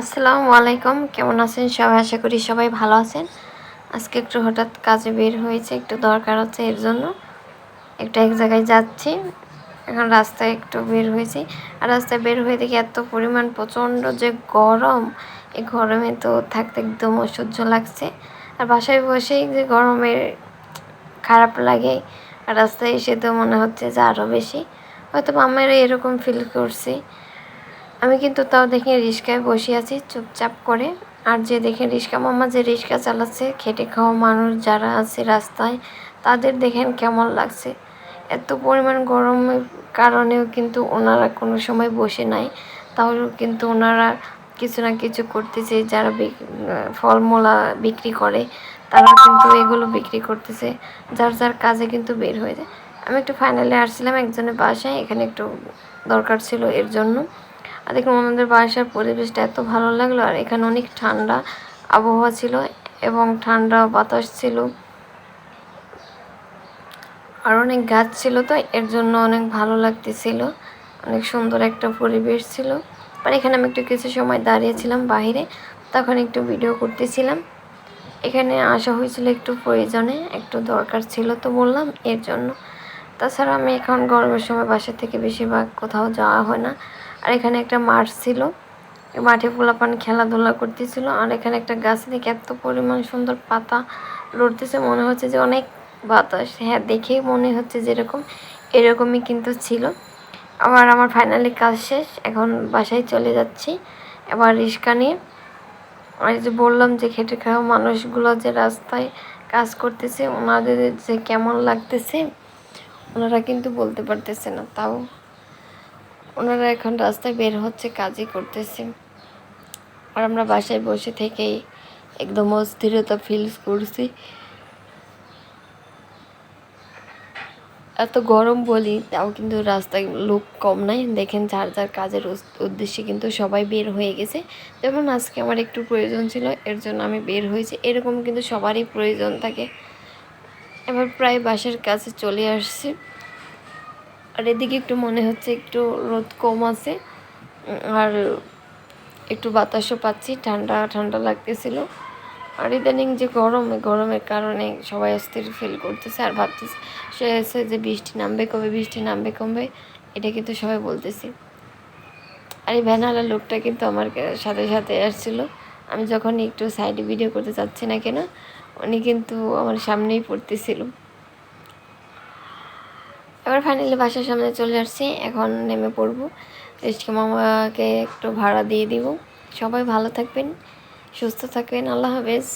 আসসালামু আলাইকুম। কেমন আছেন সবাই? আশা করি সবাই ভালো আছেন। আজকে একটু হঠাৎ কাজে বের হয়েছে, একটু দরকার আছে এর জন্য। একটা এক জায়গায় যাচ্ছি। এখন রাস্তায় একটু বের হয়েছি। আর রাস্তায় বের হয়ে দেখি এত পরিমাণ প্রচণ্ড যে গরম। এই গরমে তো থাকতে একদম অসহ্য লাগছে। আর বাসায় বসেই যে গরমের খারাপ লাগে। আর রাস্তায় এসে তো মনে হচ্ছে যে আরও বেশি। হয়তো আমারও এরকম ফিল করছি। আমি কিন্তু তাও দেখি রিক্সায় বসে আছি চুপচাপ করে। আর যে দেখেন রিক্সা মামা যে রিক্সা চালাচ্ছে, খেটে খাওয়া মানুষ যারা আছে রাস্তায়, তাদের দেখেন কেমন লাগছে। এত পরিমাণ গরমের কারণেও কিন্তু ওনারা কোনো সময় বসে নাই। তাহলেও কিন্তু ওনারা কিছু না কিছু করতেছে, যারা ফলমূলা বিক্রি করে তারা কিন্তু এগুলো বিক্রি করতেছে। যার যার কাজে কিন্তু বের হয়ে যায়। আমি একটু ফাইনালে আসছিলাম একজনের বাসায়, এখানে একটু দরকার ছিল এর জন্য। দেখুন, ওনাদের বাসার পরিবেশটা এত ভালো লাগল, আর এখানে অনেক ঠান্ডা আবহাওয়া ছিল এবং ঠান্ডা বাতাস ছিল। আর অনেক গাছ ছিল তো, এর জন্য অনেক ভালো লাগতেছিল। অনেক সুন্দর একটা পরিবেশ ছিল। আর এখানে আমি একটু কিছু সময় দাঁড়িয়েছিলাম বাহিরে, তখন একটু ভিডিও করতেছিলাম। এখানে আসা হয়েছিল একটু প্রয়োজনে, একটু দরকার ছিল তো বললাম এর জন্য। তাছাড়া আমি এখন গরমের সময় বাসা থেকে বেশিরভাগ কোথাও যাওয়া হয় না। এখানে একটা মাঠ ছিল। মাঠে পোলাপান খেলাধুলা করতেছিল। আর এখানে একটা গাছ দেখে এত পরিমাণ সুন্দর পাতা লড়তেছে মনে হচ্ছে যে অনেক বাতাস। হ্যাঁ দেখেই মনে হচ্ছে যেরকম, এরকমই কিন্তু ছিল। আবার আমার ফাইনালি কাজ শেষ, এখন বাসায় চলে যাচ্ছি। এবার রিক্সা নিয়ে। আর যে বললাম যে খেটে খাওয়া মানুষগুলো যে রাস্তায় কাজ করতেছে, ওনাদের যে কেমন লাগতেছে, ওনারা কিন্তু বলতে পারতেছে না। তাও ওনারা এখন রাস্তায় বের হচ্ছে, কাজই করতেছে। আর আমরা বাসায় বসে থেকেই একদম অস্থিরতা ফিল করছি। এত গরম বলি, তাও কিন্তু রাস্তায় লোক কম নাই। দেখেন যার যার কাজের উদ্দেশ্যে কিন্তু সবাই বের হয়ে গেছে। যেমন আজকে আমার একটু প্রয়োজন ছিল, এর জন্য আমি বের হয়েছি। এরকম কিন্তু সবারই প্রয়োজন থাকে। এবার প্রায় বাসার কাছে চলে আসছি। আর এদিকে একটু মনে হচ্ছে একটু রোদ কম আছে আর একটু বাতাসও পাচ্ছি, ঠান্ডা ঠান্ডা লাগতেছিল। আর ইদানিং যে গরম গরমের কারণে সবাই অস্থির ফিল করতেছে আর ভাবতেছে, সে এসে যে বৃষ্টি নামবে কবে, বৃষ্টি নামবে কমবে এটা কিন্তু সবাই বলতেছি। আর এই ভ্যানালা লোকটা কিন্তু আমার সাথে সাথে আসছিল। আমি যখন একটু সাইডে ভিডিও করতে চাচ্ছি না কেন, উনি কিন্তু আমার সামনেই পড়তেছিল। এবার ফাইনালি বাসার সামনে চলে আসছি, এখন নেমে পড়ব। রিস্কি মামাকে একটু ভাড়া দিয়ে দিব। সবাই ভালো থাকবেন, সুস্থ থাকবেন, আল্লাহ হাফেজ।